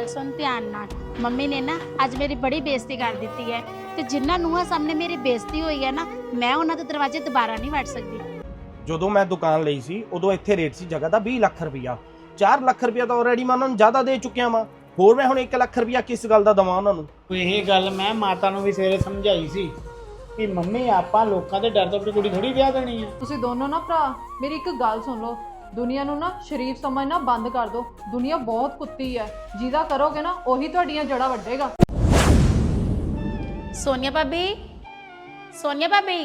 ਗੱਲ ਸੁਣ ਧਿਆਨ ਨਾਲ। ਮੰਮੀ ਨੇ ਨਾ ਅੱਜ ਮੇਰੀ ਬੜੀ ਬੇਇੱਜ਼ਤੀ ਕਰ ਦਿੱਤੀ ਹੈ ਤੇ ਜਿੰਨਾ ਨੂੰਹਾਂ ਸਾਹਮਣੇ ਮੇਰੀ ਬੇਇੱਜ਼ਤੀ ਹੋਈ ਹੈ ਨਾ ਮੈਂ ਉਹਨਾਂ ਦੇ ਦਰਵਾਜ਼ੇ ਦੁਬਾਰਾ ਨਹੀਂ ਵੜ ਸਕਦੀ। ਜਦੋਂ ਮੈਂ ਦੁਕਾਨ ਲਈ ਸੀ ਉਦੋਂ ਇੱਥੇ ਰੇਟ ਸੀ ਜਗ੍ਹਾ ਦਾ 20 ਲੱਖ ਰੁਪਇਆ 4 ਲੱਖ ਰੁਪਇਆ ਤਾਂ ਆਲਰੇਡੀ ਮੈਂ ਉਹਨਾਂ ਨੂੰ ਜ਼ਿਆਦਾ ਦੇ ਚੁੱਕਿਆ ਵਾਂ। ਹੋਰ ਮੈਂ ਹੁਣ 1 ਲੱਖ ਰੁਪਇਆ ਕਿਸ ਗੱਲ ਦਾ ਦਵਾਂ ਉਹਨਾਂ ਨੂੰ? ਇਹ ਗੱਲ ਮੈਂ ਮਾਤਾ ਨੂੰ ਵੀ ਸਵੇਰੇ ਸਮਝਾਈ ਸੀ ਕਿ ਮੰਮੀ ਆਪਾਂ ਲੋਕਾਂ ਦੇ ਡਰ ਤੋਂ ਆਪਣੀ ਕੁੜੀ ਥੋੜੀ ਵਿਆਹ ਦੇਣੀ ਆ ਤੁਸੀਂ ਦੋਨੋਂ ਨਾ ਭਰਾ ਮੇਰੀ ਇੱਕ ਗੱਲ ਸੁਣ ਲਓ। ਦੁਨੀਆ ਨੂੰ ਨਾ ਸ਼ਰੀਫ ਸਮਝਣਾ ਬੰਦ ਕਰ ਦਿਓ ਦੁਨੀਆ ਬਹੁਤ ਕੁੱਤੀ ਹੈ। ਜਿਹਦਾ ਕਰੋਗੇ ਨਾ ਉਹੀ ਤੁਹਾਡੀਆਂ ਜੜ੍ਹਾਂ ਵੱਢੇਗਾ। ਸੋਨੀਆ ਭਾਬੀ ਸੋਨੀਆ ਭਾਬੀ।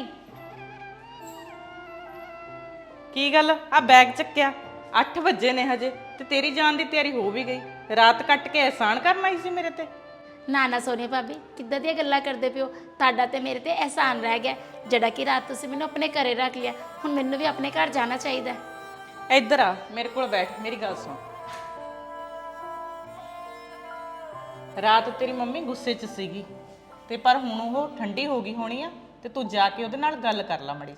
ਕੀ ਗੱਲ? ਆ ਬੈਗ ਚੱਕਿਆ। 8 ਵਜੇ ਨੇ ਹਜੇ ਤੇ ਤੇਰੀ ਜਾਣ ਦੀ ਤਿਆਰੀ ਹੋ ਵੀ ਗਈ। ਰਾਤ ਕੱਟ ਕੇ ਅਹਿਸਾਨ ਕਰਨ ਆਈ ਸੀ ਮੇਰੇ ਤੇ। ਨਾ ਨਾ ਸੋਨੀਆ ਭਾਬੀ ਕਿੱਦਾਂ ਦੀਆਂ ਗੱਲਾਂ ਕਰਦੇ ਪਿਓ ਤੁਹਾਡਾ ਤੇ ਮੇਰੇ ਤੇ ਅਹਿਸਾਨ ਰਹਿ ਗਿਆ। ਜਿਹੜਾ ਕਿ ਰਾਤ ਤੁਸੀਂ ਮੈਨੂੰ ਆਪਣੇ ਘਰੇ ਰੱਖ ਲਿਆ ਹੁਣ ਮੈਨੂੰ ਵੀ ਆਪਣੇ ਘਰ ਜਾਣਾ ਚਾਹੀਦਾ ਹੈ। ਇੱਧਰ ਆ ਮੇਰੇ ਕੋਲ ਬੈਠ ਮੇਰੀ ਗੱਲ ਸੁਣ। ਰਾਤ ਤੇਰੀ ਮੰਮੀ ਗੁੱਸੇ 'ਚ ਸੀਗੀ ਤੇ ਪਰ ਹੁਣ ਉਹ ਠੰਡੀ ਹੋ ਗਈ ਹੋਣੀ ਆ ਤੇ ਤੂੰ ਜਾ ਕੇ ਉਹਦੇ ਨਾਲ ਗੱਲ ਕਰ ਲੈ ਮੜੀ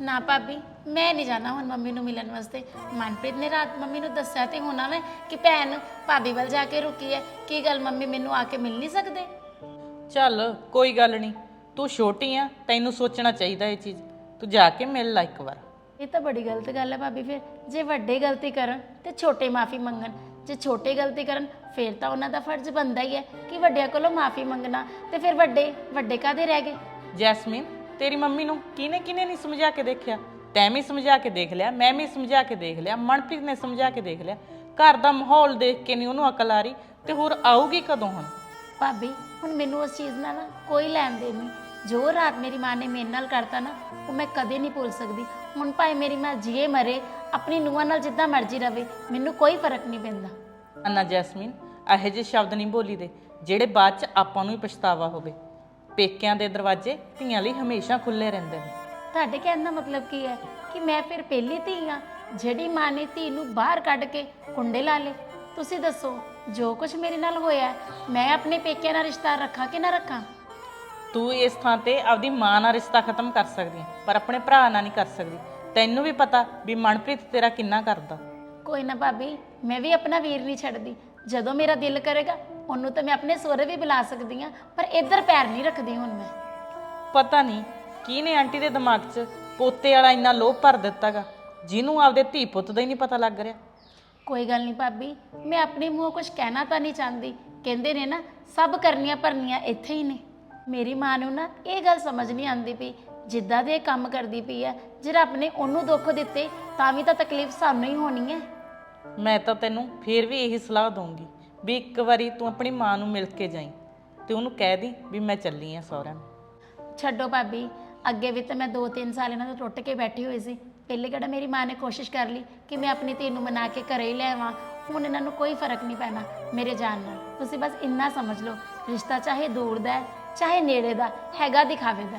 ਨਾ ਭਾਬੀ ਮੈਂ ਨਹੀਂ ਜਾਣਾ ਹੁਣ ਮੰਮੀ ਨੂੰ ਮਿਲਣ ਵਾਸਤੇ। ਮਨਪ੍ਰੀਤ ਨੇ ਰਾਤ ਮੰਮੀ ਨੂੰ ਦੱਸਿਆ ਤੇ ਹੋਣਾ ਵੇ ਕਿ ਭੈਣ ਭਾਬੀ ਵੱਲ ਜਾ ਕੇ ਰੁਕੀ ਹੈ ਕੀ ਗੱਲ ਮੰਮੀ ਮੈਨੂੰ ਆ ਕੇ ਮਿਲ ਨਹੀਂ ਸਕਦੇ? ਚੱਲ ਕੋਈ ਗੱਲ ਨਹੀਂ ਤੂੰ ਛੋਟੀ ਆ ਤੈਨੂੰ ਸੋਚਣਾ ਚਾਹੀਦਾ ਇਹ ਚੀਜ਼। ਤੂੰ ਜਾ ਕੇ ਮਿਲ ਲੈ ਇੱਕ ਵਾਰ। ਇਹ ਤਾਂ ਬੜੀ ਗਲਤ ਗੱਲ ਹੈ ਭਾਬੀ ਫਿਰ ਜੇ ਵੱਡੇ ਗਲਤੀ ਕਰਨ ਤੇ ਛੋਟੇ ਮਾਫੀ ਮੰਗਣ ਜੇ ਛੋਟੇ ਗਲਤੀ ਕਰਨ ਫਿਰ ਤਾਂ ਉਹਨਾਂ ਦਾ ਫਰਜ਼ ਬਣਦਾ ਹੀ ਹੈ ਕਿ ਵੱਡਿਆਂ ਕੋਲੋਂ ਮਾਫੀ ਮੰਗਣਾ ਤੇ ਫਿਰ ਵੱਡੇ ਵੱਡੇ ਕਾਦੇ ਰਹਿ ਗਏ? ਜੈਸਮੀਨ ਤੇਰੀ ਮੰਮੀ ਨੂੰ ਕਿਨੇ ਕਿਨੇ ਨਹੀਂ ਸਮਝਾ ਕੇ ਦੇਖਿਆ? ਤੈਂ ਵੀ ਸਮਝਾ ਕੇ ਦੇਖ ਲਿਆ ਮੈਂ ਵੀ ਸਮਝਾ ਕੇ ਦੇਖ ਲਿਆ ਮਨਪ੍ਰੀਤ ਨੇ ਸਮਝਾ ਕੇ ਦੇਖ ਲਿਆ। ਘਰ ਦਾ ਮਾਹੌਲ ਦੇਖ ਕੇ ਨਹੀਂ ਉਹਨੂੰ ਅਕਲ ਆ ਰਹੀ ਤੇ ਹੋਰ ਆਊਗੀ ਕਦੋਂ ਹੁਣ? ਭਾਬੀ ਹੁਣ ਮੈਨੂੰ ਉਸ ਚੀਜ਼ ਨਾਲ ਨਾ ਕੋਈ ਲੈਣ ਦੇਣ ਨਹੀਂ। ਜੋ ਰਾਤ ਮੇਰੀ ਮਾਂ ਨੇ ਮੇਰੇ ਨਾਲ ਕਰਤਾ ਨਾ ਉਹ ਮੈਂ ਕਦੇ ਨਹੀਂ ਭੁੱਲ ਸਕਦੀ। ਹੁਣ ਭਾਵੇਂ ਮੇਰੀ ਮਾਂ ਜੀਏ ਮਰੇ ਆਪਣੀ ਨੂੰਹਾਂ ਨਾਲ ਜਿੱਦਾਂ ਮਰਜ਼ੀ ਰਵੇ ਮੈਨੂੰ ਕੋਈ ਫ਼ਰਕ ਨਹੀਂ ਪੈਂਦਾ। ਅੰਨਾ ਜੈਸਮੀਨ ਇਹੋ ਜਿਹੇ ਸ਼ਬਦ ਨਹੀਂ ਬੋਲੀ ਦੇ ਜਿਹੜੇ ਬਾਅਦ ਚ ਆਪਾਂ ਨੂੰ ਹੀ ਪਛਤਾਵਾ ਹੋਵੇ। ਪੇਕਿਆਂ ਦੇ ਦਰਵਾਜ਼ੇ ਧੀਆਂ ਲਈ ਹਮੇਸ਼ਾ ਖੁੱਲੇ ਰਹਿੰਦੇ ਨੇ। ਤੁਹਾਡੇ ਕਹਿਣ ਦਾ ਮਤਲਬ ਕੀ ਹੈ? ਕਿ ਮੈਂ ਫਿਰ ਪਹਿਲੀ ਧੀ ਆ ਜਿਹੜੀ ਮਾਂ ਨੇ ਧੀ ਨੂੰ ਬਾਹਰ ਕੱਢ ਕੇ ਕੁੰਡੇ ਲਾ ਲੇ ਤੁਸੀਂ ਦੱਸੋ ਜੋ ਕੁਝ ਮੇਰੇ ਨਾਲ ਹੋਇਆ ਹੈ, ਮੈਂ ਆਪਣੇ ਪੇਕਿਆਂ ਨਾਲ ਰਿਸ਼ਤਾ ਰੱਖਾਂ ਕਿ ਨਾ ਰੱਖਾਂ? ਤੂੰ ਇਸ ਥਾਂ ਤੇ ਆਪਦੀ ਮਾਂ ਨਾਲ ਰਿਸ਼ਤਾ ਖਤਮ ਕਰ ਸਕਦੀ ਹੈ ਪਰ ਆਪਣੇ ਭਰਾ ਨਾਲ ਨਹੀਂ ਕਰ ਸਕਦੀ। ਤੈਨੂੰ ਵੀ ਪਤਾ ਵੀ ਮਨਪ੍ਰੀਤ ਤੇਰਾ ਕਿੰਨਾ ਕਰਦਾ। ਕੋਈ ਨਾ ਭਾਬੀ ਮੈਂ ਵੀ ਆਪਣਾ ਵੀਰ ਨਹੀਂ ਛੱਡਦੀ। ਜਦੋਂ ਮੇਰਾ ਦਿਲ ਕਰੇਗਾ ਉਹਨੂੰ ਤਾਂ ਮੈਂ ਆਪਣੇ ਸਹੁਰੇ ਵੀ ਬੁਲਾ ਸਕਦੀ ਆ ਪਰ ਇੱਧਰ ਪੈਰ ਨਹੀਂ ਰੱਖਦੀ ਹੁਣ ਮੈਂ। ਪਤਾ ਨਹੀਂ ਕਿਹਨੇ ਆਂਟੀ ਦੇ ਦਿਮਾਗ 'ਚ ਪੋਤੇ ਵਾਲਾ ਇੰਨਾ ਲੋਭ ਭਰ ਦਿੱਤਾਗਾ ਜਿਹਨੂੰ ਆਪਦੇ ਧੀ ਪੁੱਤ ਦਾ ਹੀ ਨਹੀਂ ਪਤਾ ਲੱਗ ਰਿਹਾ। ਕੋਈ ਗੱਲ ਨਹੀਂ ਭਾਬੀ ਮੈਂ ਆਪਣੇ ਮੂੰਹੋਂ ਕੁਝ ਕਹਿਣਾ ਤਾਂ ਨਹੀਂ ਚਾਹੁੰਦੀ। ਕਹਿੰਦੇ ਨੇ ਨਾ ਸਭ ਕਰਨੀਆਂ ਭਰਨੀਆਂ ਇੱਥੇ ਹੀ ਨੇ। ਮੇਰੀ ਮਾਂ ਨੂੰ ਨਾ ਇਹ ਗੱਲ ਸਮਝ ਨਹੀਂ ਆਉਂਦੀ ਪਈ ਜਿੱਦਾਂ ਦੇ ਇਹ ਕੰਮ ਕਰਦੀ ਪਈ ਹੈ ਜੇ ਰੱਬ ਨੇ ਉਹਨੂੰ ਦੁੱਖ ਦਿੱਤੇ ਤਾਂ ਵੀ ਤਾਂ ਤਕਲੀਫ ਸਾਨੂੰ ਹੀ ਹੋਣੀ ਹੈ। ਮੈਂ ਤਾਂ ਤੈਨੂੰ ਫੇਰ ਵੀ ਇਹੀ ਸਲਾਹ ਦਊਂਗੀ ਵੀ ਇੱਕ ਵਾਰੀ ਤੂੰ ਆਪਣੀ ਮਾਂ ਨੂੰ ਮਿਲ ਕੇ ਜਾਈਂ ਤੇ ਉਹਨੂੰ ਕਹਿ ਦੀ ਵੀ ਮੈਂ ਚੱਲੀ ਆ ਸਹੁਰਿਆਂ ਨੂੰ। ਛੱਡੋ ਭਾਬੀ ਅੱਗੇ ਵੀ ਤਾਂ ਮੈਂ 2-3 ਸਾਲ ਇਹਨਾਂ ਤੋਂ ਟੁੱਟ ਕੇ ਬੈਠੀ ਹੋਈ ਸੀ। ਪਹਿਲੇ ਕਿਹੜਾ ਮੇਰੀ ਮਾਂ ਨੇ ਕੋਸ਼ਿਸ਼ ਕਰ ਲਈ ਕਿ ਮੈਂ ਆਪਣੀ ਧੀ ਨੂੰ ਮਨਾ ਕੇ ਘਰੇ ਹੀ ਲੈ ਆਵਾਂ ਹੁਣ ਇਹਨਾਂ ਨੂੰ ਕੋਈ ਫ਼ਰਕ ਨਹੀਂ ਪੈਣਾ ਮੇਰੇ ਜਾਣ ਨਾਲ। ਤੁਸੀਂ ਬਸ ਇੰਨਾ ਸਮਝ ਲਓ ਰਿਸ਼ਤਾ ਚਾਹੇ ਦੂਰ ਦਾ ਹੈ ਚਾਹੇ ਨੇੜੇ ਦਾ ਹੈਗਾ ਦਿਖਾਵੇ ਦਾ।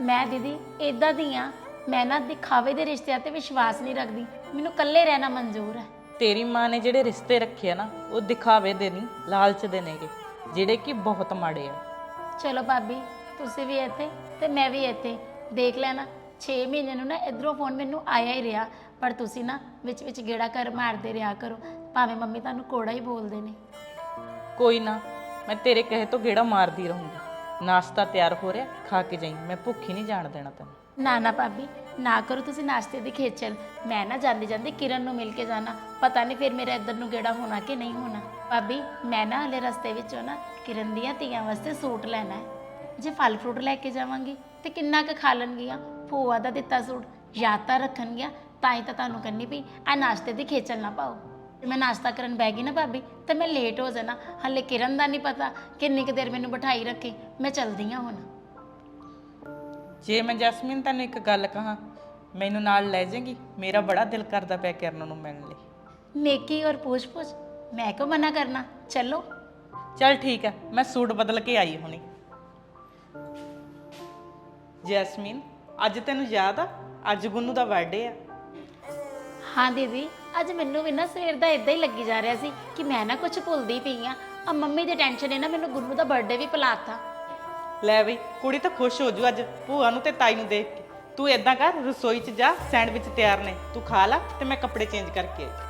ਮੈਂ ਦੀਦੀ ਇਦਾਂ ਦੀ ਆ। ਮੈਂ ਨਾ ਦਿਖਾਵੇ ਦੇ ਰਿਸ਼ਤਿਆਂ ਤੇ ਵਿਸ਼ਵਾਸ ਨਹੀਂ ਰੱਖਦੀ। ਮੈਨੂੰ ਇਕੱਲੇ ਰਹਿਣਾ ਮਨਜ਼ੂਰ ਹੈ। ਤੇਰੀ ਮਾਂ ਨੇ ਜਿਹੜੇ ਰਿਸ਼ਤੇ ਰੱਖੇ ਆ ਨਾ ਉਹ ਦਿਖਾਵੇ ਦੇ ਨਹੀਂ ਲਾਲਚ ਦੇ ਨੇਗੇ ਜਿਹੜੇ ਕਿ ਬਹੁਤ ਮਾੜੇ ਆ। ਚਲੋ ਭਾਬੀ ਤੁਸੀਂ ਵੀ ਇੱਥੇ ਤੇ ਮੈਂ ਵੀ ਇੱਥੇ। ਦੇਖ ਲੈਣਾ 6 ਮਹੀਨੇ ਨੂੰ ਨਾ ਇਧਰੋਂ ਫੋਨ ਮੈਨੂੰ ਆਇਆ ਹੀ ਰਿਹਾ ਪਰ ਤੁਸੀਂ ਨਾ ਵਿੱਚ ਵਿੱਚ ਗੇੜਾ ਕਰ ਮਾਰਦੇ ਰਿਹਾ ਕਰੋ। ਭਾਵੇਂ ਮੰਮੀ ਤੁਹਾਨੂੰ ਕੋੜਾ ਹੀ ਬੋਲਦੇ ਨੇ। ਕੋਈ ਨਾ ਮੈਂ ਤੇਰੇ ਕਹੇ ਤੋਂ ਗੇੜਾ ਮਾਰਦੀ ਰਹੂੰਗੀ। ਨਾਸ਼ਤਾ ਤਿਆਰ ਹੋ ਰਿਹਾ, ਖਾ ਕੇ ਜਾਈਂ। ਮੈਂ ਭੁੱਖੀ ਨਹੀਂ ਜਾਣ ਦੇਣਾ ਤੈਨੂੰ। ਨਾ ਨਾ ਭਾਬੀ, ਨਾ ਕਰੋ ਤੁਸੀਂ ਨਾਸ਼ਤੇ ਦੀ ਖੇਚਲ। ਮੈਂ ਨਾ ਜਾਂਦੀ ਜਾਂਦੀ ਕਿਰਨ ਨੂੰ ਮਿਲ ਕੇ ਜਾਣਾ। ਪਤਾ ਨਹੀਂ ਫਿਰ ਮੇਰਾ ਇੱਧਰ ਨੂੰ ਗੇੜਾ ਹੋਣਾ ਕਿ ਨਹੀਂ ਹੋਣਾ। ਭਾਬੀ, ਮੈਂ ਨਾ ਹਲੇ ਰਸਤੇ ਵਿੱਚੋਂ ਨਾ ਕਿਰਨ ਦੀਆਂ ਧੀਆਂ ਵਾਸਤੇ ਸੂਟ ਲੈਣਾ ਹੈ। ਜੇ ਫਲ ਫਰੂਟ ਲੈ ਕੇ ਜਾਵਾਂਗੀ ਤੇ ਕਿੰਨਾ ਕੁ ਖਾ ਲੈਣਗੀਆਂ? ਭੂਆ ਦਾ ਦਿੱਤਾ ਸੂਟ, ਯਾਦ ਤਾਂ ਰੱਖਣਗੀਆਂ, ਤਾਂ ਹੀ ਤਾਂ ਤੁਹਾਨੂੰ ਕਹਿੰਨੀ ਵੀ ਆ ਨਾਸ਼ਤੇ ਦੀ ਖੇਚਲ ਨਾ ਪਾਓ। ਜੇ ਮੈਂ ਨਾਸ਼ਤਾ ਕਰਨ ਬਹਿ ਗਈ ਨਾ ਭਾਬੀ ਤਾਂ ਮੈਂ ਲੇਟ ਹੋ ਜਾਣਾ। ਹਲੇ ਕਿਰਨ ਦਾ ਨਹੀਂ ਪਤਾ ਕਿੰਨੀ ਕੁ ਦੇਰ ਮੈਨੂੰ ਬਿਠਾਈ ਰੱਖੇ। ਮੈਂ ਚਲਦੀ ਹਾਂ ਹੁਣ। ਜੇ ਮੈਂ ਜੈਸਮੀਨ ਤੈਨੂੰ ਇੱਕ ਗੱਲ ਕਹਾਂ ਮੈਨੂੰ ਨਾਲ ਲੈ ਜਾਏਗੀ। ਮੇਰਾ ਬੜਾ ਦਿਲ ਕਰਦਾ ਪਿਆ ਕਿਰਨ ਨੂੰ ਮਿਲਣ ਲਈ। ਨੇਕੀ ਔਰ ਪੁੱਛ ਪੁੱਛ ਮੈਂ ਕਿਉਂ ਮਨਾ ਕਰਨਾ? ਚਲੋ। ਚੱਲ ਠੀਕ ਹੈ ਮੈਂ ਸੂਟ ਬਦਲ ਕੇ ਆਈ ਹੁਣੀ। ਜੈਸਮੀਨ ਅੱਜ ਤੈਨੂੰ ਯਾਦ ਆ? ਅੱਜ ਗੁੰਨੂ ਦਾ ਬਰਥਡੇ ਆ। ਹਾਂ ਦੀਦੀ, ਅੱਜ ਮੈਨੂੰ ਵੀ ਨਾ ਸਵੇਰ ਦਾ ਇਦਾਂ ਹੀ ਲੱਗੀ ਜਾ ਰਿਹਾ ਸੀ ਕਿ ਮੈਂ ਨਾ ਕੁਝ ਭੁੱਲਦੀ ਪਈ ਆ ਆ ਮੰਮੀ ਦੀ ਟੈਨਸ਼ਨ ਨੇ ਨਾ ਮੈਨੂੰ ਗੁਰੂ ਦਾ ਬਰਥਡੇ ਵੀ ਭੁਲਾਤਾ। ਲੈ ਬਈ ਕੁੜੀ ਤਾਂ ਖੁਸ਼ ਹੋ ਜੂ ਅੱਜ, ਭੂਆ ਨੂੰ ਤੇ ਤਾਈ ਨੂੰ ਦੇਖ ਕੇ। ਤੂੰ ਏਦਾਂ ਕਰ, ਰਸੋਈ 'ਚ ਜਾ, ਸੈਂਡਵਿਚ ਤਿਆਰ ਨੇ। ਤੂੰ ਖਾ ਲੈ ਤੇ ਮੈਂ ਕੱਪੜੇ ਚੇਂਜ ਕਰਕੇ ਆਈ।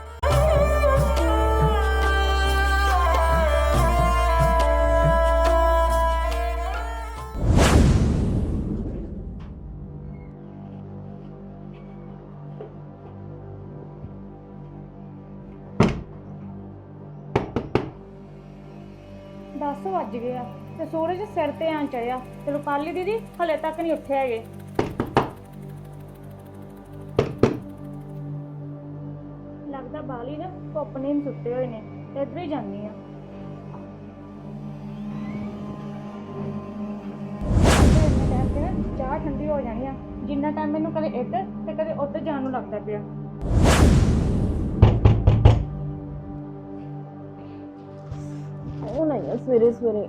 10 ਵੱਜ ਗਏ ਆ ਤੇ ਸੂਰਜ ਸਿਰ ਤੇ ਆਂ ਚੜਿਆ। ਤੇ ਰੁਪਾਲੀ ਦੀਦੀ, ਹਲੇ ਤੱਕ ਨਹੀਂ ਉੱਠੇ ਹੈਗੇ। ਲੱਗਦਾ ਬਾਲੀ ਨਾ ਧੁੱਪ ਨੇ ਸੁੱਤੇ ਹੋਏ ਨੇ ਤੇ ਇੱਧਰ ਹੀ ਜਾਂਦੀ ਆ। ਚਾਹ ਠੰਡੀ ਹੋ ਜਾਣੀ ਆ। ਜਿੰਨਾ ਟਾਈਮ ਮੈਨੂੰ ਕਦੇ ਇੱਧਰ ਤੇ ਕਦੇ ਉੱਧਰ ਜਾਣ ਨੂੰ ਲੱਗਦਾ ਪਿਆ। ਸਵੇਰੇ ਸਵੇਰੇ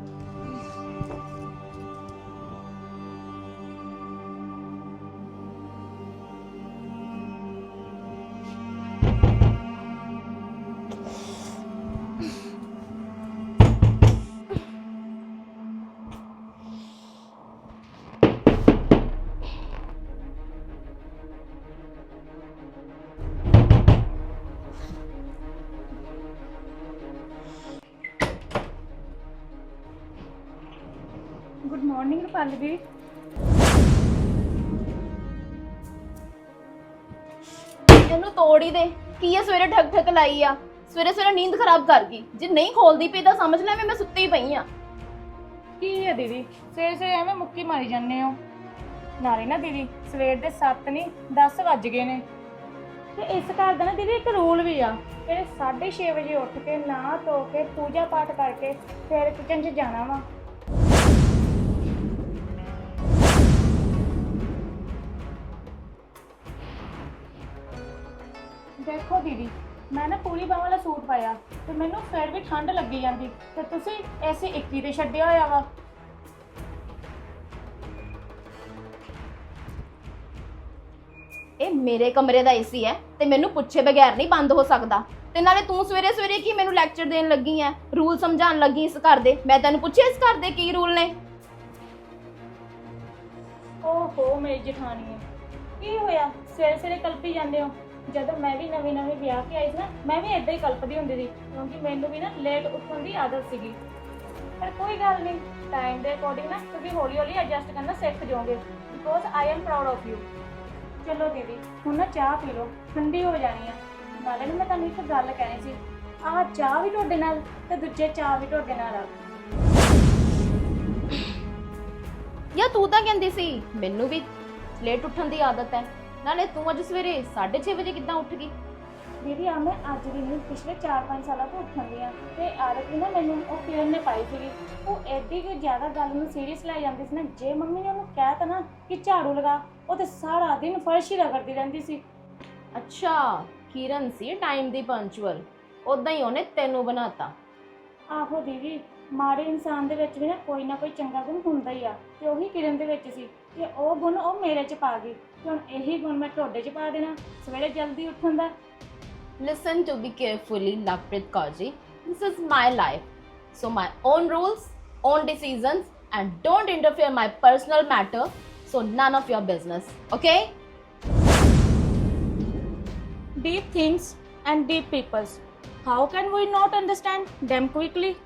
ਦੀ ਇਹਨੂੰ ਤੋੜ ਹੀ ਦੇ। ਕੀ ਇਹ ਸਵੇਰੇ ਠੱਕ ਠੱਕ ਲਾਈ ਆ? ਸਵੇਰੇ ਸਵੇਰੇ ਨੀਂਦ ਖਰਾਬ ਕਰ ਗਈ। ਜੇ ਨਹੀਂ ਖੋਲਦੀ ਪਈ ਤਾਂ ਸਮਝ ਲੈ ਮੈਂ ਸੁੱਤੀ ਪਈ ਆ। ਕੀ ਹੈ ਦੀਦੀ? ਸਵੇਰੇ ਸਵੇਰੇ ਐਵੇਂ ਮੁੱਕੀ ਮਾਰੀ ਜਾਂਦੇ ਹੋ। ਨਾਲੇ ਨਾ ਦੀਦੀ ਸਵੇਰ ਦੇ 7 ਨਹੀਂ 10 ਵੱਜ ਗਏ ਨੇ। ਤੇ ਇਸ ਘਰ ਦਾ ਨਾ ਦੀਦੀ ਇੱਕ ਰੂਲ ਵੀ ਆ। ਕਿ 6:30 ਵਜੇ ਉੱਠ ਕੇ ਨਹਾ ਧੋ ਕੇ ਪੂਜਾ ਪਾਠ ਕਰਕੇ ਫਿਰ ਕਿਚਨ 'ਚ ਜਾਣਾ ਵਾ। ਦੇਖੋ ਦੀਦੀ ਮੈਂ ਨਾ ਪੂਰੀ ਬਾਹਾਂ ਵਾਲਾ ਸੂਟ ਪਾਇਆ ਤੇ ਮੈਨੂੰ ਫਿਰ ਵੀ ਠੰਡ ਲੱਗੀ ਜਾਂਦੀ ਤੇ ਤੁਸੀਂ ਐਸੇ 21 ਤੇ ਛੱਡਿਆ ਹੋਇਆ ਵਾ। ਇਹ ਮੇਰੇ ਕਮਰੇ ਦਾ ਏਸੀ ਹੈ ਤੇ ਮੈਨੂੰ ਪੁੱਛੇ ਬਗੈਰ ਨਹੀਂ ਬੰਦ ਹੋ ਸਕਦਾ। ਤੇ ਨਾਲੇ ਤੂੰ ਸਵੇਰੇ ਸਵੇਰੇ ਕੀ ਮੈਨੂੰ ਲੈਕਚਰ ਦੇਣ ਲੱਗੀ ਐ ਰੂਲ ਸਮਝਾਉਣ ਲੱਗੀ ਇਸ ਘਰ ਦੇ। ਮੈਂ ਤੈਨੂੰ ਪੁੱਛਿਆ ਇਸ ਘਰ ਦੇ ਕੀ ਰੂਲ ਨੇ? ਓਹੋ ਮੇਰੀ ਜਠਾਣੀ ਕੀ ਹੋਇਆ? ਸਵੇਰੇ ਸਵੇਰੇ ਕਲਪੀ ਜਾਂਦੇ ਹੋ? ਜਦੋਂ ਮੈਂ ਵੀ ਨਵੀਂ ਨਵੀਂ ਵਿਆਹ ਕੇ ਆਈ ਸੀ ਨਾ, ਮੈਂ ਵੀ ਇਦਾਂ ਹੀ ਕਲਪਦੀ ਹੁੰਦੀ ਸੀ, ਕਿਉਂਕਿ ਮੈਨੂੰ ਵੀ ਨਾ ਲੇਟ ਉੱਠਣ ਦੀ ਆਦਤ ਸੀਗੀ। ਪਰ ਕੋਈ ਗੱਲ ਨਹੀਂ ਟਾਈਮ ਦੇ ਅਕੋਰਡਿੰਗ ਨਾ ਤੁਸੀਂ ਹੌਲੀ ਹੌਲੀ ਐਡਜਸਟ ਕਰਨਾ ਸਿੱਖ ਜਾਓਗੇ because I am proud of you ਚਲੋ ਦੀਦੀ, ਹੁਣ ਨਾ ਚਾਹ ਪੀ ਲਓ, ਠੰਡੀ ਹੋ ਜਾਣੀ ਆ। ਨਾਲੇ ਨਾ ਮੈਂ ਤੁਹਾਨੂੰ ਇੱਕ ਗੱਲ ਕਹਿਣੀ ਸੀ, ਆਹ ਚਾਹ ਵੀ ਤੁਹਾਡੇ ਨਾਲ ਤੇ ਦੂਜੇ ਚਾਹ ਵੀ ਤੁਹਾਡੇ ਨਾਲ ਆ। ਯਾ ਤੂੰ ਤਾਂ ਕਹਿੰਦੀ ਸੀ, ਮੈਨੂੰ ਵੀ ਲੇਟ ਉੱਠਣ ਦੀ ਆਦਤ ਹੈ। ਨਾਲੇ ਤੂੰ ਅੱਜ ਸਵੇਰੇ 6:30 ਵਜੇ ਕਿੱਦਾਂ ਉੱਠ ਗਈ? ਦੀਦੀ ਆ ਮੈਂ ਅੱਜ ਦੀ ਨਹੀਂ ਪਿਛਲੇ 4-5 ਸਾਲਾਂ ਤੋਂ ਉੱਠਣ ਦੀ ਆ। ਤੇ ਆਦਤ ਵੀ ਨਾ ਮੈਨੂੰ ਉਹ ਕਿਰਨ ਨੇ ਪਾਈ ਸੀਗੀ। ਉਹ ਐਡੀ ਕਿ ਜ਼ਿਆਦਾ ਗੱਲ ਨੂੰ ਸੀਰੀਅਸ ਲੈ ਜਾਂਦੀ ਸੀ ਨਾ ਜੇ ਮੰਮੀ ਨੇ ਉਹਨੂੰ ਕਹਿ ਤਾ ਨਾ ਕਿ ਝਾੜੂ ਲਗਾ ਉਹ ਤੇ ਸਾਰਾ ਦਿਨ ਫਰਸ਼ ਹੀ ਰਗੜਦੀ ਰਹਿੰਦੀ ਸੀ। ਅੱਛਾ ਕਿਰਨ ਸੀ ਟਾਈਮ ਦੀ ਪੰਚੁਅਲ ਉਦਾਂ ਹੀ ਉਹਨੇ ਤੈਨੂੰ ਬਣਾਤਾ। ਆਹੋ ਦੀਦੀ ਮਾੜੇ ਇਨਸਾਨ ਦੇ ਵਿੱਚ ਵੀ ਨਾ ਕੋਈ ਨਾ ਕੋਈ ਚੰਗਾ ਗੁਣ ਹੁੰਦਾ ਹੀ ਆ ਤੇ ਉਹੀ ਕਿਰਨ ਦੇ ਵਿੱਚ ਸੀ। ਤੇ ਉਹ ਗੁਣ ਉਹ ਮੇਰੇ 'ਚ ਪਾ ਗਈ ਤੇ ਹੁਣ ਇਹੀ ਗੁਣ ਮੈਂ ਤੁਹਾਡੇ 'ਚ ਪਾ ਦੇਣਾ ਸਵੇਰੇ ਜਲਦੀ ਉੱਠਣ ਦਾ Listen to me carefully, Lakprit Kaji. This is my life. So my own rules, own decisions, and don't interfere my personal matter. So none of your business. Okay? deep things and deep peoples. How can we not understand them quickly?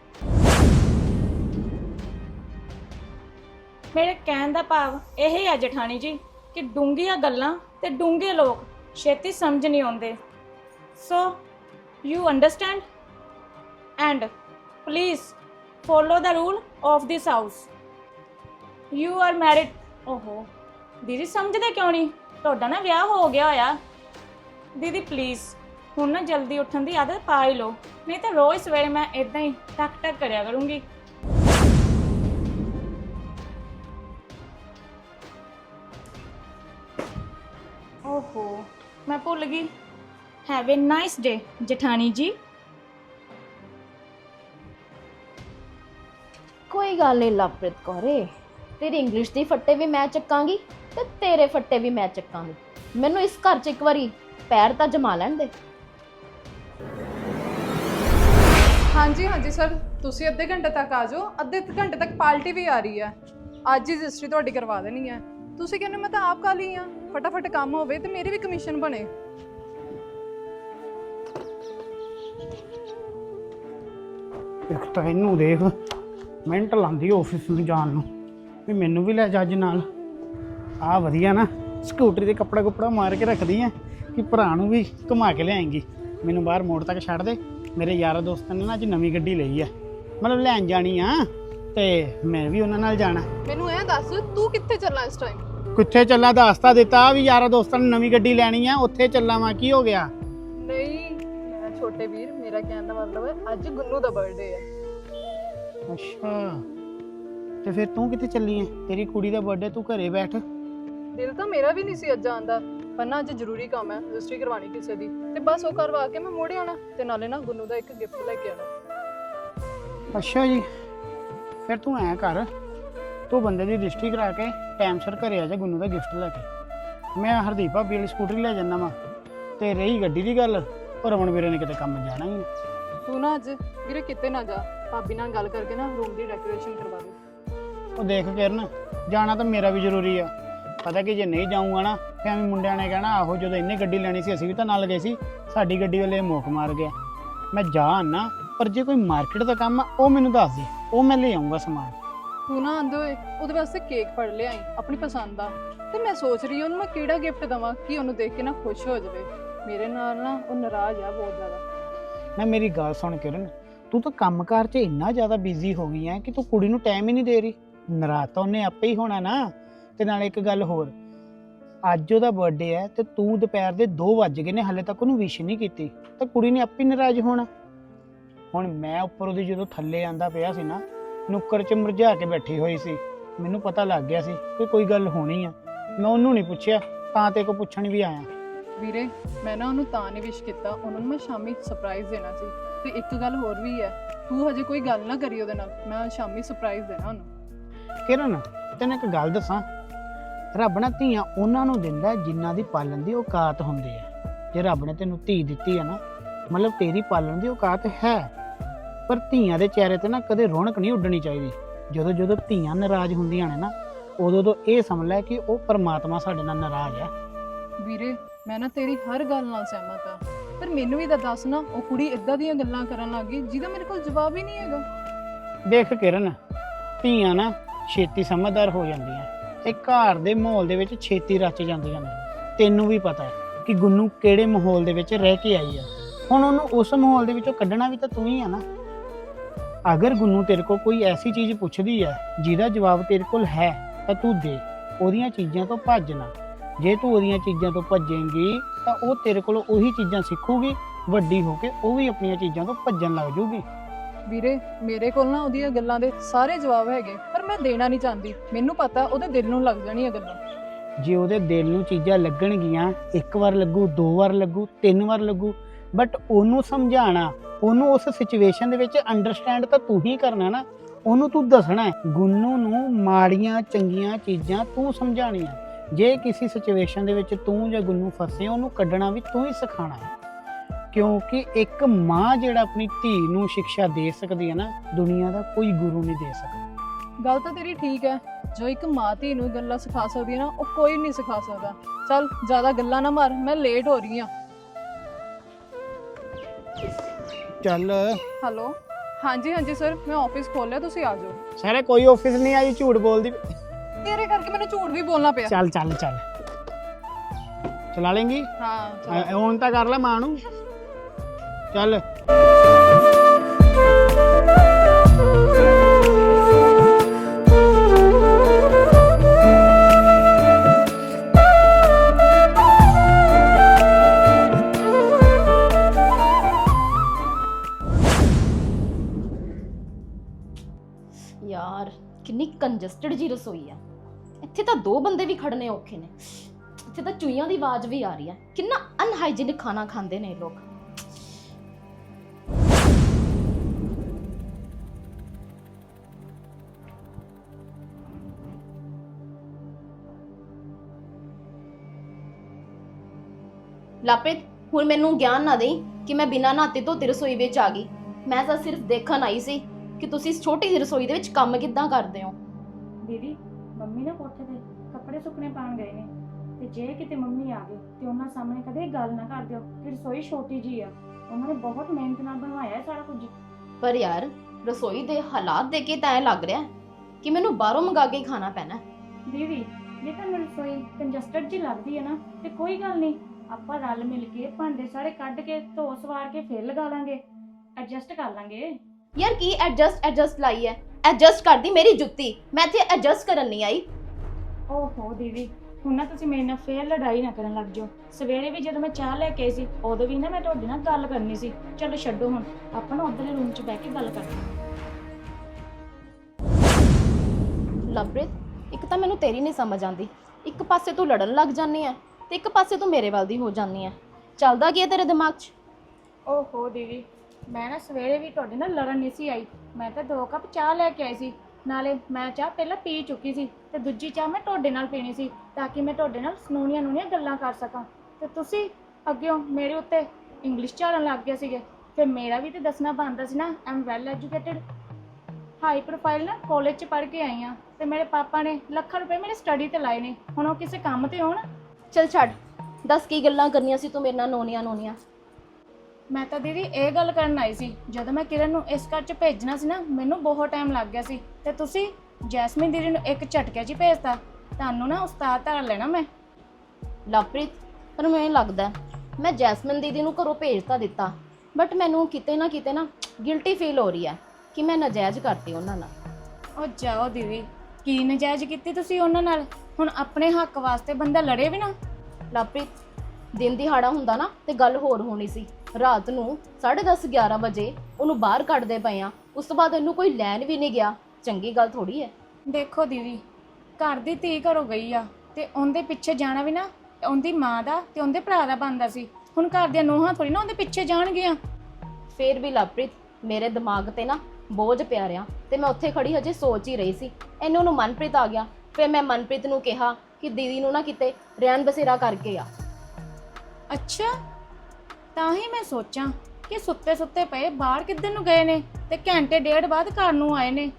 ਮੇਰੇ ਕਹਿਣ ਦਾ ਭਾਵ ਇਹ ਹੈ ਜਠਾਣੀ ਜੀ ਕਿ ਡੂੰਘੀਆਂ ਗੱਲਾਂ ਤੇ ਡੂੰਘੇ ਲੋਕ ਛੇਤੀ ਸਮਝ ਨਹੀਂ ਆਉਂਦੇ। So you understand and please follow the rule of this house you are married ਓਹੋ, ਦੀਦੀ ਸਮਝਦੇ ਕਿਉਂ ਨਹੀਂ? ਤੁਹਾਡਾ ਨਾ ਵਿਆਹ ਹੋ ਗਿਆ ਹੋਇਆ। ਦੀਦੀ ਪਲੀਜ਼ ਹੁਣ ਨਾ ਜਲਦੀ ਉੱਠਣ ਦੀ ਆਦਤ ਪਾ ਹੀ ਲਓ। ਨਹੀਂ ਤਾਂ ਰੋਜ਼ ਸਵੇਰੇ ਮੈਂ ਇਦਾਂ ਹੀ ਟਕ ਟਕ ਕਰਿਆ ਕਰੂੰਗੀ। ਓਹੋ ਮੈਂ ਭੁੱਲ ਗਈ। ਹੈਵ ਅ ਨਾਈਸ ਡੇ ਜਠਾਣੀ ਜੀ। ਕੋਈ ਗੱਲ ਨਹੀਂ ਲਵਪ੍ਰੀਤ ਕੌਰੇ ਤੇਰੀ ਇੰਗਲਿਸ਼ ਦੀ ਫੱਟੇ ਵੀ ਮੈਂ ਚੱਕਾਂਗੀ ਤੇ ਤੇਰੇ ਫੱਟੇ ਵੀ ਮੈਂ ਚੱਕਾਂਗੀ। ਮੈਨੂੰ ਇਸ ਘਰ 'ਚ ਇੱਕ ਵਾਰੀ ਪੈਰ ਤਾਂ ਜਮਾ ਲੈਣ ਦੇ। ਹਾਂਜੀ ਹਾਂਜੀ ਸਰ ਤੁਸੀਂ ਅੱਧੇ ਘੰਟੇ ਤੱਕ ਆ ਜਾਓ ਅੱਧੇ ਘੰਟੇ ਤੱਕ ਪਾਰਟੀ ਵੀ ਆ ਰਹੀ ਹੈ। ਅੱਜ ਹੀ ਰਜਿਸਟਰੀ ਤੁਹਾਡੀ ਕਰਵਾ ਦੇਣੀ ਹੈ। ਤੁਸੀਂ ਕਹਿੰਦੇ ਮੈਂ ਤਾਂ ਆਪ ਕਾਲੀ ਆ। ਫਟਾਫਟ ਕੰਮ ਹੋਵੇ ਤੇ ਮੇਰੀ ਵੀ ਕਮਿਸ਼ਨ ਬਣੇ। ਇੱਕ ਤਾਂ ਇਹਨੂੰ ਦੇਖ ਮਿੰਟ ਲਾਂਦੀ ਆਫਿਸ ਨੂੰ ਜਾਣ ਨੂੰ ਵੀ ਮੈਨੂੰ ਵੀ ਲੈ ਜਾ ਅੱਜ ਨਾਲ। ਆ ਵਧੀਆ ਨਾ ਸਕੂਟਰੀ ਤੇ ਕੱਪੜਾ ਕੁਪੜਾ ਮਾਰ ਕੇ ਰੱਖਦੀ ਐ ਕਿ ਭਰਾ ਨੂੰ ਵੀ ਘੁਮਾ ਕੇ ਲਿਆਏਂਗੀ। ਮੈਨੂੰ ਬਾਹਰ ਮੋੜ ਤੱਕ ਛੱਡ ਦੇ ਮੇਰੇ ਯਾਰਾਂ ਦੋਸਤਾਂ ਨੇ ਨਾ ਅੱਜ ਨਵੀਂ ਗੱਡੀ ਲਈ ਐ। ਮਤਲਬ ਲੈਣ ਜਾਣੀ ਆ ਤੇ ਮੈਂ ਵੀ ਉਹਨਾਂ ਨਾਲ ਜਾਣਾ। ਮੈਨੂੰ ਇਹ ਦੱਸ ਤੂੰ ਕਿੱਥੇ ਚੱਲਾਂ ਇਸ ਟਾਈਮ ਕਿੱਥੇ ਚੱਲਾਂ? ਦੱਸਤਾ ਦਿੱਤਾ ਵੀ ਯਾਰਾਂ ਦੋਸਤਾਂ ਨੇ ਨਵੀਂ ਗੱਡੀ ਲੈਣੀ ਆ ਉੱਥੇ ਚੱਲਾਂ ਵਾ ਕੀ ਹੋ ਗਿਆ? ਨਹੀਂ ਮੈਂ ਛੋਟੇ ਵੀਰ ਮੇਰਾ ਕਹਿਣ ਦਾ ਮਤਲਬ ਹੈ ਅੱਜ ਗੁੰਨੂ ਦਾ ਬਰਥਡੇ ਹੈ ਅੱਛਾ। ਤੇ ਫਿਰ ਤੂੰ ਕਿੱਥੇ ਚੱਲੀ ਐ? ਤੇਰੀ ਕੁੜੀ ਦਾ ਬਰਥਡੇ ਤੂੰ ਘਰੇ ਬੈਠ। ਦਿਲ ਤਾਂ ਮੇਰਾ ਵੀ ਨਹੀਂ ਸੀ ਅੱਜ ਆਉਣ ਦਾ ਪਰ ਨਾ ਅੱਜ ਜ਼ਰੂਰੀ ਕੰਮ ਹੈ ਰਜਿਸਟਰੀ ਕਰਵਾਉਣੀ ਕਿਸੇ ਦੀ। ਤੇ ਬਸ ਉਹ ਕਰਵਾ ਕੇ ਮੈਂ ਮੁੜ ਆਣਾ ਤੇ ਨਾਲੇ ਨਾ ਗੁੰਨੂ ਦਾ ਇੱਕ ਗਿਫਟ ਲੈ ਕੇ ਆਣਾ ਅੱਛਾ ਜੀ। ਫਿਰ ਤੂੰ ਐ ਕਰ ਤੂੰ ਬੰਦੇ ਦੀ ਰਜਿਸਟਰੀ ਕਰਾ ਕੇ ਟਾਈਮ ਸਿਰ ਘਰੇ ਆ ਜਾ ਗੁੰਨੂ ਦਾ ਗਿਫਟ ਲੈ ਕੇ। ਮੈਂ ਹਰਦੀਪ ਭਾਬੀ ਵਾਲੀ ਸਕੂਟਰੀ ਲੈ ਜਾਂਦਾ ਵਾ। ਤੇ ਰਹੀ ਗੱਡੀ ਦੀ ਗੱਲ ਉਹ ਰਮਨ ਵੀਰੇ ਨੇ ਕਿਤੇ ਕੰਮ ਜਾਣਾ ਹੀ। ਤੂੰ ਨਾ ਅੱਜ ਵੀਰੇ ਕਿਤੇ ਨਾ ਜਾ ਭਾਬੀ ਨਾਲ ਗੱਲ ਕਰਕੇ ਨਾ ਰੂਮ ਦੀ ਡੈਕੋਰੇਸ਼ਨ ਕਰਵਾ ਦੇ। ਉਹ ਦੇਖ ਕਿਰਨ ਜਾਣਾ ਤਾਂ ਮੇਰਾ ਵੀ ਜ਼ਰੂਰੀ ਆ। ਪਤਾ ਕਿ ਜੇ ਨਹੀਂ ਜਾਊਂਗਾ ਨਾ ਫਿਰ ਐਵੇਂ ਮੁੰਡਿਆਂ ਨੇ ਕਹਿਣਾ ਆਹੋ ਜਦੋਂ ਇੰਨੇ ਗੱਡੀ ਲੈਣੀ ਸੀ ਅਸੀਂ ਵੀ ਤਾਂ ਨਾਲ ਗਏ ਸੀ। ਸਾਡੀ ਗੱਡੀ ਵਾਲੇ ਮੋਕ ਮਾਰ ਗਿਆ। ਮੈਂ ਜਾ ਆਨਾ ਪਰ ਜੇ ਕੋਈ ਮਾਰਕੀਟ ਦਾ ਕੰਮ ਆ ਉਹ ਮੈਨੂੰ ਦੱਸ ਦੇ। ਉਹ ਮੈਂ ਲੈ ਆਉਂਗਾ ਸਮਾਨ। ਤੂੰ ਨਾ ਆਂਦੇ ਹੋਏ ਉਹਦੇ ਵਾਸਤੇ ਕੇਕ ਫੜ ਲਿਆਈ, ਆਪਣੀ ਪਸੰਦ ਦਾ। ਤੇ ਮੈਂ ਸੋਚ ਰਹੀ ਹਾਂ ਉਹਨੂੰ ਮੈਂ ਕਿਹੜਾ ਗਿਫਟ ਦਵਾਂ ਕਿ ਉਹਨੂੰ ਦੇਖ ਕੇ ਨਾ ਖੁਸ਼ ਹੋ ਜਾਵੇ। ਮੇਰੇ ਨਾਲ ਨਾ ਉਹ ਨਾਰਾਜ਼ ਆ ਬਹੁਤ ਜ਼ਿਆਦਾ। ਨਾ ਮੇਰੀ ਗੱਲ ਸੁਣ ਕਿਰਨ, ਤੂੰ ਤਾਂ ਕੰਮਕਾਰ 'ਚ ਇੰਨਾ ਜ਼ਿਆਦਾ ਬਿਜ਼ੀ ਹੋ ਗਈ ਐ ਕਿ ਤੂੰ ਕੁੜੀ ਨੂੰ ਟਾਈਮ ਹੀ ਨਹੀਂ ਦੇ ਰਹੀ। ਨਾਰਾਜ਼ ਤਾਂ ਉਹਨੇ ਆਪੇ ਹੀ ਹੋਣਾ ਨਾ। ਤੇ ਨਾਲ ਇੱਕ ਗੱਲ ਹੋਰ, ਅੱਜ ਉਹਦਾ ਬਰਥਡੇ ਹੈ ਤੇ ਤੂੰ ਦੁਪਹਿਰ ਦੇ 2 ਵੱਜ ਗਏ ਨੇ, ਹਲੇ ਤੱਕ ਉਹਨੂੰ ਵਿਸ਼ ਨਹੀਂ ਕੀਤੀ। ਤਾਂ ਕੁੜੀ ਨੇ ਆਪੇ ਹੀ ਨਾਰਾਜ਼ ਹੋਣਾ। ਹੁਣ ਮੈਂ ਉੱਪਰ ਉਹਦੀ ਜਦੋਂ ਥੱਲੇ ਆਂਦਾ ਪਿਆ ਸੀ ਨਾ ਨੁੱਕਰ 'ਚ ਮੁਰਝਾ ਕੇ ਬੈਠੀ ਹੋਈ ਸੀ। ਮੈਨੂੰ ਪਤਾ ਲੱਗ ਗਿਆ ਸੀ ਕਿ ਕੋਈ ਗੱਲ ਹੋਣੀ ਆ। ਮੈਂ ਉਹਨੂੰ ਨਹੀਂ ਪੁੱਛਿਆ ਤਾਂ ਤੇ ਕੋ ਪੁੱਛਣ ਵੀ ਆਇਆ। ਵੀਰੇ ਮੈਂ ਨਾ ਉਹਨੂੰ ਤਾਂ ਨਹੀਂ ਵਿਸ਼ ਕੀਤਾ ਉਹਨਾਂ ਨੂੰ ਮੈਂ ਸ਼ਾਮੀ ਸਰਪ੍ਰਾਈਜ਼ ਦੇਣਾ ਸੀ। ਤੇ ਇੱਕ ਗੱਲ ਹੋਰ ਵੀ ਹੈ ਤੂੰ ਹਜੇ ਕੋਈ ਗੱਲ ਨਾ ਕਰੀ ਉਹਦੇ ਨਾਲ। ਮੈਂ ਸ਼ਾਮੀ ਸਰਪ੍ਰਾਈਜ਼ ਦੇਣਾ ਉਹਨੂੰ। ਕਿਰਨ ਤੈਨੂੰ ਇੱਕ ਗੱਲ ਦੱਸਾਂ। ਰੱਬ ਨਾ ਧੀਆਂ ਉਹਨਾਂ ਨੂੰ ਦਿੰਦਾ ਜਿਨ੍ਹਾਂ ਦੀ ਪਾਲਣ ਦੀ ਔਕਾਤ ਹੁੰਦੀ ਹੈ। ਜੇ ਰੱਬ ਨੇ ਤੈਨੂੰ ਧੀ ਦਿੱਤੀ ਹੈ ਨਾ ਮਤਲਬ ਤੇਰੀ ਪਾਲਣ ਦੀ ਔਕਾਤ ਹੈ। ਪਰ ਧੀਆਂ ਦੇ ਚਿਹਰੇ ਤੇ ਨਾ ਕਦੇ ਰੌਣਕ ਨਹੀਂ ਉੱਡਣੀ ਚਾਹੀਦੀ। ਜਦੋਂ ਜਦੋਂ ਧੀਆਂ ਨਾਰਾਜ਼ ਹੁੰਦੀਆਂ ਨੇ ਨਾ ਉਦੋਂ ਤੋਂ ਇਹ ਸਮਝ ਲੈ ਕਿ ਉਹ ਪਰਮਾਤਮਾ ਸਾਡੇ ਨਾਲ ਨਾਰਾਜ਼ ਹੈ। ਵੀਰੇ ਮੈਂ ਨਾ ਤੇਰੀ ਹਰ ਗੱਲ ਨਾਲ ਸਹਿਮਤ ਆ ਪਰ ਮੈਨੂੰ ਵੀ ਤਾਂ ਦੱਸ ਨਾ ਉਹ ਕੁੜੀ ਇਦਾਂ ਦੀਆਂ ਗੱਲਾਂ ਕਰਨ ਲੱਗੀ ਜਿਹਦਾ ਮੇਰੇ ਕੋਲ ਜਵਾਬ ਹੀ ਨਹੀਂ ਹੈਗਾ। ਦੇਖ ਕਿਰਨ ਧੀਆਂ ਨਾ ਛੇਤੀ ਸਮਝਦਾਰ ਹੋ ਜਾਂਦੀਆਂ। ਤੇ ਘਰ ਦੇ ਮਾਹੌਲ ਦੇ ਵਿੱਚ ਛੇਤੀ ਰਚ ਜਾਂਦੀਆਂ ਨੇ। ਤੈਨੂੰ ਵੀ ਪਤਾ ਹੈ ਕਿ ਗੁੰਨੂ ਕਿਹੜੇ ਮਾਹੌਲ ਦੇ ਵਿੱਚ ਰਹਿ ਕੇ ਆਈ ਆ। ਹੁਣ ਉਹਨੂੰ ਉਸ ਮਾਹੌਲ ਦੇ ਵਿੱਚੋਂ ਕੱਢਣਾ ਵੀ ਤਾਂ ਤੂੰ ਹੀ ਆ ਨਾ। ਅਗਰ ਗੁੰਨੂ ਤੇਰੇ ਕੋਲ ਕੋਈ ਐਸੀ ਚੀਜ਼ ਪੁੱਛਦੀ ਹੈ ਜਿਹਦਾ ਜਵਾਬ ਤੇਰੇ ਕੋਲ ਹੈ ਤਾਂ ਤੂੰ ਦੇ। ਉਹਦੀਆਂ ਚੀਜ਼ਾਂ ਤੋਂ ਭੱਜ ਨਾ। ਜੇ ਤੂੰ ਉਹਦੀਆਂ ਚੀਜ਼ਾਂ ਤੋਂ ਭੱਜੇਂਗੀ ਤਾਂ ਉਹ ਤੇਰੇ ਕੋਲ ਉਹੀ ਚੀਜ਼ਾਂ ਸਿੱਖੂਗੀ ਵੱਡੀ ਹੋ ਕੇ ਉਹ ਵੀ ਆਪਣੀਆਂ ਚੀਜ਼ਾਂ ਤੋਂ ਭੱਜਣ ਲੱਗ ਜਾਊਗੀ ਵੀਰੇ ਮੇਰੇ ਕੋਲ ਨਾ ਉਹਦੀਆਂ ਗੱਲਾਂ ਦੇ ਸਾਰੇ ਜਵਾਬ ਹੈਗੇ ਪਰ ਮੈਂ ਦੇਣਾ ਨਹੀਂ ਚਾਹੁੰਦੀ। ਮੈਨੂੰ ਪਤਾ ਉਹਦੇ ਦਿਲ ਨੂੰ ਲੱਗ ਜਾਣੀਆਂ ਗੱਲਾਂ। ਜੇ ਉਹਦੇ ਦਿਲ ਨੂੰ ਚੀਜ਼ਾਂ ਲੱਗਣਗੀਆਂ ਇੱਕ ਵਾਰ ਲੱਗੂ ਦੋ ਵਾਰ ਲੱਗੂ ਤਿੰਨ ਵਾਰ ਲੱਗੂ ਬਟ ਉਹਨੂੰ ਸਮਝਾਣਾ, ਉਹਨੂੰ ਉਸ ਸਿਚੁਏਸ਼ਨ ਦੇ ਵਿੱਚ ਅੰਡਰਸਟੈਂਡ ਤਾਂ ਤੂੰ ਹੀ ਕਰਨਾ ਨਾ, ਉਹਨੂੰ ਤੂੰ ਦੱਸਣਾ ਹੈ। ਗੁੰਨੂ ਨੂੰ ਮਾੜੀਆਂ, ਚੰਗੀਆਂ ਚੀਜ਼ਾਂ ਤੂੰ ਸਮਝਾਣੀਆਂ ਜੇ ਕਿਸੇ ਸਿਚੁਏਸ਼ਨ ਦੇ ਵਿੱਚ ਤੂੰ ਜਾਂ ਗੁੰਨੂ ਫਸੇ, ਉਹਨੂੰ ਕੱਢਣਾ ਵੀ ਤੂੰ ਹੀ ਸਿਖਾਣਾ ਹੈ। ਕਿਉਂਕਿ ਇੱਕ ਮਾਂ ਜਿਹੜਾ ਆਪਣੀ ਧੀ ਨੂੰ ਸਿੱਖਿਆ ਦੇ ਸਕਦੀ ਹੈ ਨਾ, ਦੁਨੀਆ ਦਾ ਕੋਈ ਗੁਰੂ ਨਹੀਂ ਦੇ ਸਕਦਾ। ਗੱਲ ਤਾਂ ਤੇਰੀ ਠੀਕ ਹੈ, ਜੋ ਇੱਕ ਮਾਂ ਧੀ ਨੂੰ ਗੱਲਾਂ ਸਿਖਾ ਸਕਦੀ ਹੈ ਨਾ, ਉਹ ਕੋਈ ਨਹੀਂ ਸਿਖਾ ਸਕਦਾ। ਚੱਲ, ਜ਼ਿਆਦਾ ਗੱਲਾਂ ਨਾ ਮਾਰ, ਮੈਂ ਲੇਟ ਹੋ ਰਹੀ ਹਾਂ। ਚੱਲ। ਹੈਲੋ? ਹਾਂਜੀ ਹਾਂਜੀ ਸਰ ਮੈਂ ਆਫਿਸ ਖੋਲਿਆ ਤੁਸੀਂ ਆ ਜਾਓ। ਸਾਰੇ ਕੋਈ ਆਫਿਸ ਨਹੀਂ ਆਈ ਝੂਠ ਬੋਲਦੀ ਤੇਰੇ ਕਰਕੇ ਮੈਨੂੰ ਝੂਠ ਵੀ ਬੋਲਣਾ ਪਿਆ। ਚੱਲ ਚੱਲ ਚੱਲ। ਚਲਾ ਲੇਂਗੀ? ਹਾਂ ਚੱਲ ਹੁਣ ਤਾਂ ਕਰ ਲੈ ਮਾਂ ਨੂੰ। ਚੱਲ। ਕੰਜਸਟਡ ਜੀ ਰਸੋਈ ਆ। ਇੱਥੇ ਤਾਂ ਦੋ ਬੰਦੇ ਵੀ ਖੜਨੇ ਔਖੇ ਨੇ। ਇੱਥੇ ਤਾਂ ਚੂਈਆਂ ਦੀ ਆਵਾਜ਼ ਵੀ ਆ ਰਹੀ ਆ। ਕਿੰਨਾ ਅਨਹਾਈਜੀਨਿਕ ਖਾਣਾ ਖਾਂਦੇ ਨੇ ਇਹ ਲੋਕ। ਲਾਪ੍ਰਿਤ ਹੁਣ ਮੈਨੂੰ ਗਿਆਨ ਨਾ ਦੇਈ ਕਿ ਮੈਂ ਬਿਨਾਂ ਨਹਾਤੇ ਧੋਤੇ ਰਸੋਈ ਵਿੱਚ ਆ ਗਈ। ਮੈਂ ਤਾਂ ਸਿਰਫ ਦੇਖਣ ਆਈ ਸੀ ਕਿ ਤੁਸੀਂ ਇਸ ਛੋਟੀ ਜਿਹੀ ਰਸੋਈ ਦੇ ਵਿੱਚ ਕੰਮ ਕਿੱਦਾਂ ਕਰਦੇ ਹੋ। ਦੀਦੀ ਮੰਮੀ ਨਾ ਕੋਠੇ ਤੇ ਕੱਪੜੇ ਸੁੱਕਣੇ ਪਾਣ ਗਏ ਨੇ। ਤੇ ਜੇ ਕਿਤੇ ਮੰਮੀ ਆ ਗਈ ਤੇ ਉਹਨਾਂ ਸਾਹਮਣੇ ਕਦੇ ਗੱਲ ਨਾ ਕਰ ਦਿਓ ਕਿ ਰਸੋਈ ਛੋਟੀ ਜੀ ਆ। ਉਹਨਾਂ ਨੇ ਬਹੁਤ ਮਿਹਨਤ ਨਾਲ ਬਣਵਾਇਆ ਹੈ ਸਾਰਾ ਕੁਝ। ਪਰ ਯਾਰ ਰਸੋਈ ਦੇ ਹਾਲਾਤ ਦੇਖ ਕੇ ਤਾਂ ਐ ਲੱਗ ਰਿਹਾ ਕਿ ਮੈਨੂੰ ਬਾਹਰੋਂ ਮੰਗਾ ਕੇ ਹੀ ਖਾਣਾ ਪੈਣਾ। ਦੀਦੀ ਜੇ ਤੁਹਾਨੂੰ ਰਸੋਈ ਕੰਜਸਟਡ ਜੀ ਲੱਗਦੀ ਹੈ ਨਾ ਤੇ ਕੋਈ ਗੱਲ ਨਹੀਂ ਆਪਾਂ ਰਲ ਮਿਲ ਕੇ ਭਾਂਡੇ ਸਾਰੇ ਕੱਢ ਕੇ ਧੋ ਸਵਾਰ ਕੇ ਫਿਰ ਲਗਾ ਲਾਂਗੇ। ਐਡਜਸਟ ਕਰ ਲਾਂਗੇ। ਯਾਰ ਕੀ ਐਡਜਸਟ ਐਡਜਸਟ ਲਾਈ ਹੈ? ਐਡਜਸਟ ਕਰਦੀ ਮੇਰੀ ਜੁੱਤੀ। ਮੈਂ ਇੱਥੇ ਐਡਜਸਟ ਕਰਨ ਨਹੀਂ ਆਈ। ਓਹੋ ਦੀਦੀ ਹੁਣ ਨਾ ਤੁਸੀਂ ਮੇਰੇ ਨਾਲ ਫੇਰ ਲੜਾਈ ਨਾ ਕਰਨ ਲੱਗ ਜਾਓ। ਸਵੇਰੇ ਵੀ ਜਦੋਂ ਮੈਂ ਚਾਹ ਲੈ ਕੇ ਆਈ ਸੀ ਉਦੋਂ ਵੀ ਨਾ ਮੈਂ ਤੁਹਾਡੇ ਨਾਲ ਗੱਲ ਕਰਨੀ ਸੀ। ਚਲੋ ਛੱਡੋ ਹੁਣ ਆਪਾਂ ਨਾ ਉਧਰਲੇ ਰੂਮ 'ਚ ਬਹਿ ਕੇ ਗੱਲ ਕਰਦੇ ਹਾਂ। ਲਵਪ੍ਰੀਤ ਇੱਕ ਤਾਂ ਮੈਨੂੰ ਤੇਰੀ ਨਹੀਂ ਸਮਝ ਆਉਂਦੀ। ਇੱਕ ਪਾਸੇ ਤੂੰ ਲੜਨ ਲੱਗ ਜਾਂਦੀ ਹੈ ਤੇ ਇੱਕ ਪਾਸੇ ਤੂੰ ਮੇਰੇ ਵੱਲ ਦੀ ਹੋ ਜਾਂਦੀ ਹੈ ਚੱਲਦਾ ਕੀ ਹੈ ਤੇਰੇ ਦਿਮਾਗ 'ਚ? ਓਹੋ ਦੀਦੀ ਮੈਂ ਨਾ ਸਵੇਰੇ ਵੀ ਤੁਹਾਡੇ ਨਾਲ ਲੜਨ ਨਹੀਂ ਸੀ ਆਈ। ਮੈਂ ਤਾਂ ਦੋ ਕੱਪ ਚਾਹ ਲੈ ਕੇ ਆਈ ਸੀ। ਨਾਲੇ ਮੈਂ ਚਾਹ ਪਹਿਲਾਂ ਪੀ ਚੁੱਕੀ ਸੀ ਤੇ ਦੂਜੀ ਚਾਹ ਮੈਂ ਤੁਹਾਡੇ ਨਾਲ ਪੀਣੀ ਸੀ ਤਾਂ ਕਿ ਮੈਂ ਤੁਹਾਡੇ ਨਾਲ ਸਨੂਨੀਆਂ ਨੂਨੀਆਂ ਗੱਲਾਂ ਕਰ ਸਕਾਂ। ਤੇ ਤੁਸੀਂ ਅੱਗਿਓਂ ਮੇਰੇ ਉੱਤੇ ਇੰਗਲਿਸ਼ ਝਾੜਨ ਲੱਗ ਗਏ ਸੀਗੇ। ਫਿਰ ਮੇਰਾ ਵੀ ਤੇ ਦੱਸਣਾ ਬਣਦਾ ਸੀ ਨਾ ਆਮ ਵੈਲ ਐਜੂਕੇਟਿਡ ਹਾਈ ਪ੍ਰੋਫਾਈਲ ਨਾ ਕਾਲਜ 'ਚ ਪੜ੍ਹ ਕੇ ਆਈ ਆ ਤੇ ਮੇਰੇ ਪਾਪਾ ਨੇ ਲੱਖਾਂ ਰੁਪਏ ਮੇਰੇ ਸਟੱਡੀ ਤੇ ਲਾਏ ਨੇ। ਹੁਣ ਉਹ ਕਿਸੇ ਕੰਮ ਤੇ ਹੋਣ। ਚੱਲ ਛੱਡ। ਦੱਸ ਕੀ ਗੱਲਾਂ ਕਰਨੀਆਂ ਸੀ ਤੂੰ ਮੇਰੇ ਨਾਲ ਨੋਨੀਆਂ ਨੋਨੀਆਂ ਮੈਂ ਤਾਂ ਦੀਦੀ ਇਹ ਗੱਲ ਕਰਨ ਆਈ ਸੀ ਜਦੋਂ ਮੈਂ ਕਿਰਨ ਨੂੰ ਇਸ ਘਰ 'ਚ ਭੇਜਣਾ ਸੀ ਨਾ ਮੈਨੂੰ ਬਹੁਤ ਟਾਈਮ ਲੱਗ ਗਿਆ ਸੀ। ਤੇ ਤੁਸੀਂ ਜੈਸਮੀਨ ਦੀਦੀ ਨੂੰ ਇੱਕ ਝਟਕੇ 'ਚ ਹੀ ਭੇਜਤਾ ਤੁਹਾਨੂੰ ਨਾ ਉਸਤਾਦ ਧਾਰ ਲੈਣਾ ਮੈਂ। ਲਵਪ੍ਰੀਤ ਪਰ ਮੈਨੂੰ ਲੱਗਦਾ ਹੈ, ਮੈਂ ਜੈਸਮਿਨ ਦੀਦੀ ਨੂੰ ਘਰੋਂ ਭੇਜ ਤਾਂ ਦਿੱਤਾ ਬਟ ਮੈਨੂੰ ਕਿਤੇ ਨਾ ਕਿਤੇ ਨਾ ਗਿਲਟੀ ਫੀਲ ਹੋ ਰਹੀ ਹੈ ਕਿ ਮੈਂ ਨਜਾਇਜ਼ ਕਰਤੀ ਉਹਨਾਂ ਨਾਲ। ਉਹ ਜਾਓ ਦੀਦੀ ਕੀ ਨਜਾਇਜ਼ ਕੀਤੀ ਤੁਸੀਂ ਉਹਨਾਂ ਨਾਲ? ਹੁਣ ਆਪਣੇ ਹੱਕ ਵਾਸਤੇ ਬੰਦਾ ਲੜੇ ਵੀ ਨਾ। ਲਵਪ੍ਰੀਤ ਦਿਨ ਦਿਹਾੜਾ ਹੁੰਦਾ ਨਾ ਤੇ ਗੱਲ ਹੋਰ ਹੋਣੀ ਸੀ। ਰਾਤ ਨੂੰ 10:30 11 ਵਜੇ ਉਹਨੂੰ ਬਾਹਰ ਕੱਢਦੇ ਪਏ ਆ। ਉਸ ਤੋਂ ਬਾਅਦ ਇਹਨੂੰ ਕੋਈ ਲੈਣ ਵੀ ਨਹੀਂ ਗਿਆ। ਚੰਗੀ ਗੱਲ ਥੋੜੀ ਹੈ। ਦੇਖੋ ਦੀਦੀ ਘਰ ਦੀ ਧੀ ਘਰੋਂ ਗਈ ਆ ਤੇ ਉਹਦੇ ਪਿੱਛੇ ਜਾਣਾ ਵੀ ਨਾ ਉਹਦੀ ਮਾਂ ਦਾ ਤੇ ਉਹਦੇ ਭਰਾ ਦਾ ਬੰਦਾ ਸੀ। ਹੁਣ ਘਰ ਦੀਆਂ ਨੂੰਹਾਂ ਥੋੜੀ ਨਾ ਉਹਦੇ ਪਿੱਛੇ ਜਾਣਗੀਆਂ। ਫੇਰ ਵੀ ਲਵਪ੍ਰੀਤ ਮੇਰੇ ਦਿਮਾਗ ਤੇ ਨਾ ਬੋਝ ਪਿਆ ਰਿਆ ਤੇ ਮੈਂ ਉੱਥੇ ਖੜੀ ਹਜੇ ਸੋਚ ਹੀ ਰਹੀ ਸੀ। ਇਹਨੂੰ ਨੂੰ ਮਨਪ੍ਰੀਤ ਆ ਗਿਆ। ਫਿਰ ਮੈਂ ਮਨਪ੍ਰੀਤ ਨੂੰ ਕਿਹਾ ਕਿ ਦੀਦੀ ਨੂੰ ਨਾ ਕਿਤੇ ਰਹਿਣ ਬਸੇਰਾ ਕਰਕੇ ਆ। ਅੱਛਾ ਤਾਂ ਹੀ ਮੈਂ ਸੋਚਾਂ ਕਿ ਸੁੱਤੇ ਸੁੱਤੇ ਪਏ ਬਾਹਰ ਕਿੱਧਰ ਨੂੰ ਗਏ ਨੇ ਤੇ ਘੰਟੇ ਡੇਢ ਬਾਅਦ ਘਰ ਨੂੰ ਆਏ ਨੇ।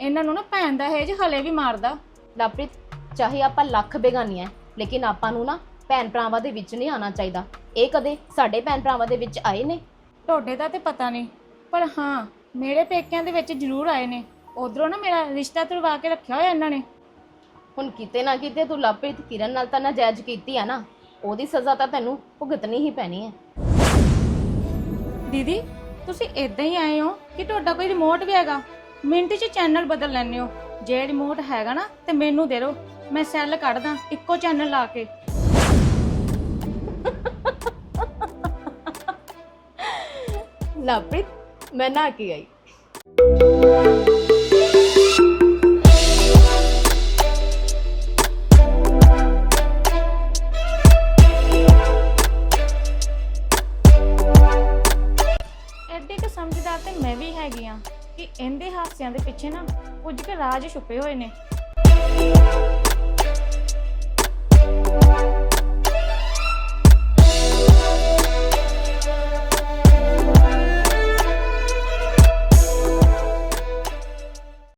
ਇਹਨਾਂ ਨੂੰ ਨਾ ਭੈਣ ਦਾ ਹੇਜ ਹਲੇ ਵੀ ਮਾਰਦਾ। ਲਵਪ੍ਰੀਤ ਚਾਹੇ ਆਪਾਂ ਲੱਖ ਬੇਗਾਨੀਆਂ ਲੇਕਿਨ ਆਪਾਂ ਨੂੰ ਨਾ ਭੈਣ ਭਰਾਵਾਂ ਦੇ ਵਿੱਚ ਨਹੀਂ ਆਉਣਾ ਚਾਹੀਦਾ। ਇਹ ਕਦੇ ਸਾਡੇ ਭੈਣ ਭਰਾਵਾਂ ਦੇ ਵਿੱਚ ਆਏ ਨੇ? ਤੁਹਾਡੇ ਦਾ ਤੇ ਪਤਾ ਨਹੀਂ ਪਰ ਹਾਂ ਮੇਰੇ ਪੇਕਿਆਂ ਦੇ ਵਿੱਚ ਜ਼ਰੂਰ ਆਏ ਨੇ। ਉਧਰੋਂ ਨਾ ਮੇਰਾ ਰਿਸ਼ਤਾ ਤੁਰਵਾ ਕੇ ਰੱਖਿਆ ਹੋਇਆ ਇਹਨਾਂ ਨੇ। ਹੁਣ ਕਿਤੇ ਨਾ ਕਿਤੇ ਤੂੰ ਲਵਪ੍ਰੀਤ ਕਿਰਨ ਨਾਲ ਤਾਂ ਨਾਜਾਇਜ਼ ਕੀਤੀ ਆ ਨਾ ਉਹਦੀ ਸਜ਼ਾ ਤਾਂ ਤੈਨੂੰ ਭੁਗਤਣੀ ਹੀ ਪੈਣੀ ਹੈ ਦੀਦੀ, ਤੁਸੀਂ ਇਦਾਂ ਹੀ ਆਏ ਹੋ ਕਿ ਤੁਹਾਡਾ ਕੋਈ ਰਿਮੋਟ ਵੀ ਹੈਗਾ। ਮਿੰਟ 'ਚ ਚੈਨਲ ਬਦਲ ਲੈਂਦੇ ਹੋ। ਜੇ ਰਿਮੋਟ ਹੈਗਾ ਨਾ, ਤੇ ਮੈਨੂੰ ਦੇ ਦਿਓ। ਮੈਂ ਸੈੱਲ ਕੱਢਦਾ, ਇੱਕੋ ਚੈਨਲ ਲਾ ਕੇ। ਲਵਪ੍ਰੀਤ, ਮੈਂ ਨਾ ਕੀ ਆਈ। ਪਿੱਛੇ ਨਾ ਕੁਝ ਕੁ ਰਾਜ ਛੁਪੇ ਹੋਏ ਨੇ।